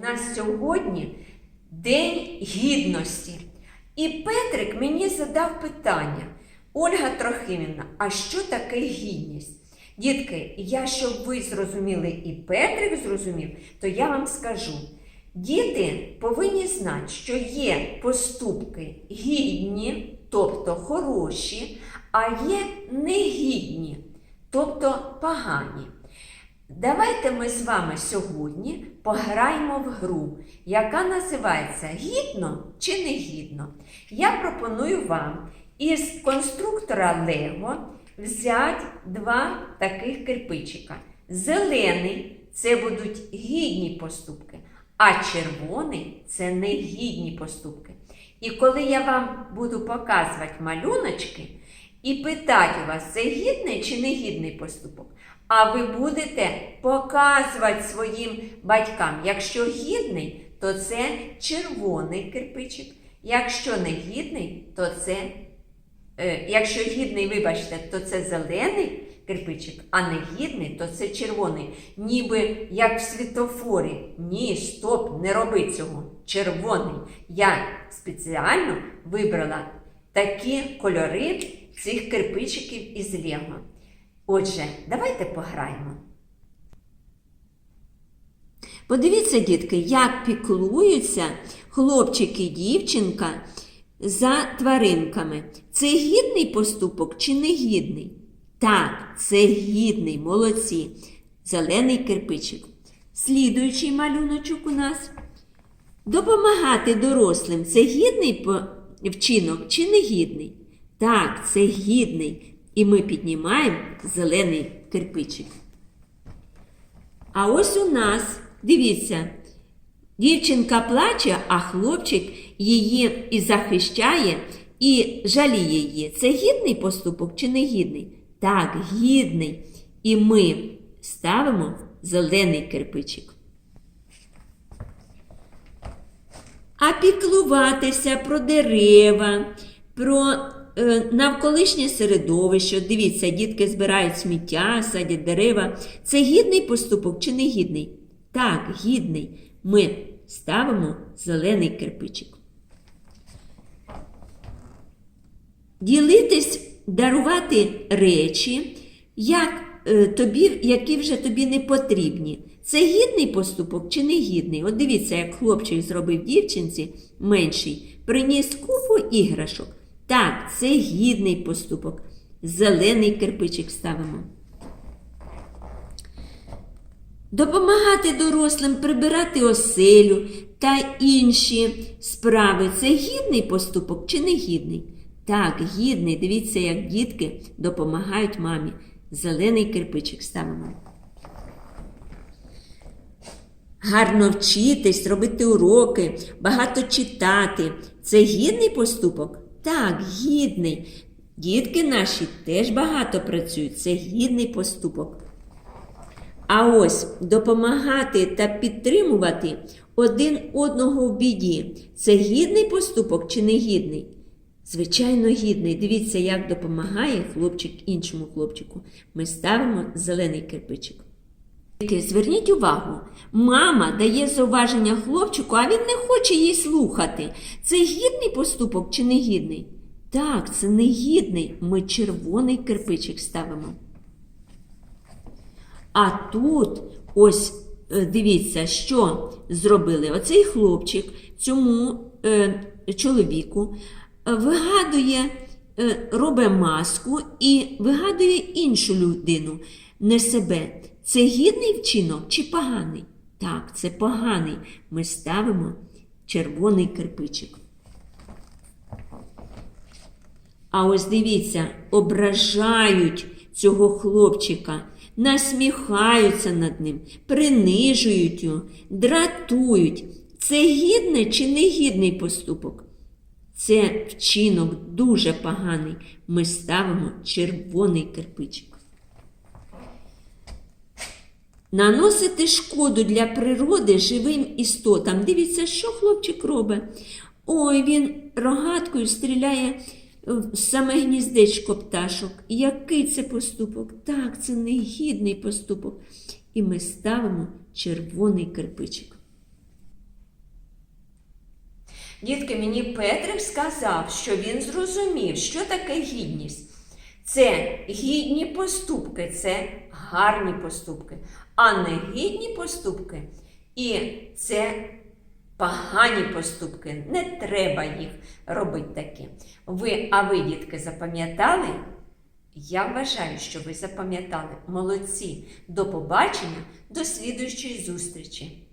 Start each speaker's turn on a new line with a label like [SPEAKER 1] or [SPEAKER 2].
[SPEAKER 1] У нас сьогодні День гідності. І Петрик мені задав питання: Ольга Трохимівна, а що таке гідність? Дітки, я, щоб ви зрозуміли і Петрик зрозумів, то я вам скажу. Діти повинні знати, що є поступки гідні, тобто хороші, а є негідні, тобто погані. Давайте ми з вами сьогодні пограємо в гру, яка називається Гідно чи негідно. Я пропоную вам із конструктора Лего взяти два таких кирпичика. Зелений це будуть гідні поступки, а червоний це негідні поступки. І коли я вам буду показувати малюночки і питати у вас, це гідний чи негідний поступок, а ви будете показувати своїм батькам, якщо гідний, то це червоний кирпичик. Якщо не гідний, то це, е, якщо гідний, вибачте, то це зелений кирпичик, а не гідний, то це червоний. Ніби як в світофорі. Ні, стоп, не роби цього. Червоний. Я спеціально вибрала такі кольори цих кирпичиків із Лего. Отже, давайте пограємо. Подивіться, дітки, як піклуються хлопчик і дівчинка за тваринками. Це гідний поступок чи негідний? Так, це гідний, молодці. Зелений кирпичик. Слідуючий малюночок у нас. Допомагати дорослим це гідний вчинок чи негідний? Так, це гідний. І ми піднімаємо зелений кирпичик. А ось у нас, дивіться, дівчинка плаче, а хлопчик її і захищає, і жаліє її. Це гідний поступок чи не гідний? Так, гідний. І ми ставимо зелений кирпичик. А піклуватися про дерева, про навколишнє середовище. Дивіться, дітки збирають сміття, садять дерева. Це гідний поступок чи не гідний? Так, гідний. Ми ставимо зелений кирпичик. Ділитись, дарувати речі, як, е, тобі, які вже тобі не потрібні. Це гідний поступок чи не гідний? От дивіться, як хлопчик зробив дівчинці менший, приніс купу іграшок. Так, це гідний поступок. Зелений кирпичик ставимо. Допомагати дорослим прибирати оселю та інші справи це гідний поступок чи не гідний? Так, гідний. Дивіться, як дітки допомагають мамі. Зелений кирпичик ставимо. Гарно вчитись, робити уроки, багато читати. Це гідний поступок? Так, гідний. Дітки наші теж багато працюють. Це гідний поступок. А ось допомагати та підтримувати один одного в біді це гідний поступок чи не гідний? Звичайно, гідний. Дивіться, як допомагає хлопчик іншому хлопчику. Ми ставимо зелений кирпичик. Зверніть увагу, мама дає зауваження хлопчику, а він не хоче її слухати. Це гідний поступок чи не гідний? Так, це не гідний. Ми червоний кирпичик ставимо. А тут ось е, дивіться, що зробили. Оцей хлопчик цьому е, чоловіку вигадує, е, робить маску і вигадує іншу людину, не себе. Це гідний вчинок чи поганий? Так, це поганий. Ми ставимо червоний кирпичик. А ось дивіться, ображають цього хлопчика, насміхаються над ним, принижують його, дратують. Це гідний чи негідний поступок? Це вчинок дуже поганий. Ми ставимо червоний кирпичик. Наносити шкоду для природи живим істотам. Дивіться, що хлопчик робить. Ой, він рогаткою стріляє в саме гніздечко пташок. Який це поступок? Так, це негідний поступок. І ми ставимо червоний кирпичик. Дітки, мені Петрик сказав, що він зрозумів, що таке гідність. Це гідні поступки, це гарні поступки, а не гідні поступки. І це погані поступки. Не треба їх робити такі. Ви, а ви, дітки, запам'ятали? Я вважаю, що ви запам'ятали. Молодці. До побачення, до слідуючої зустрічі.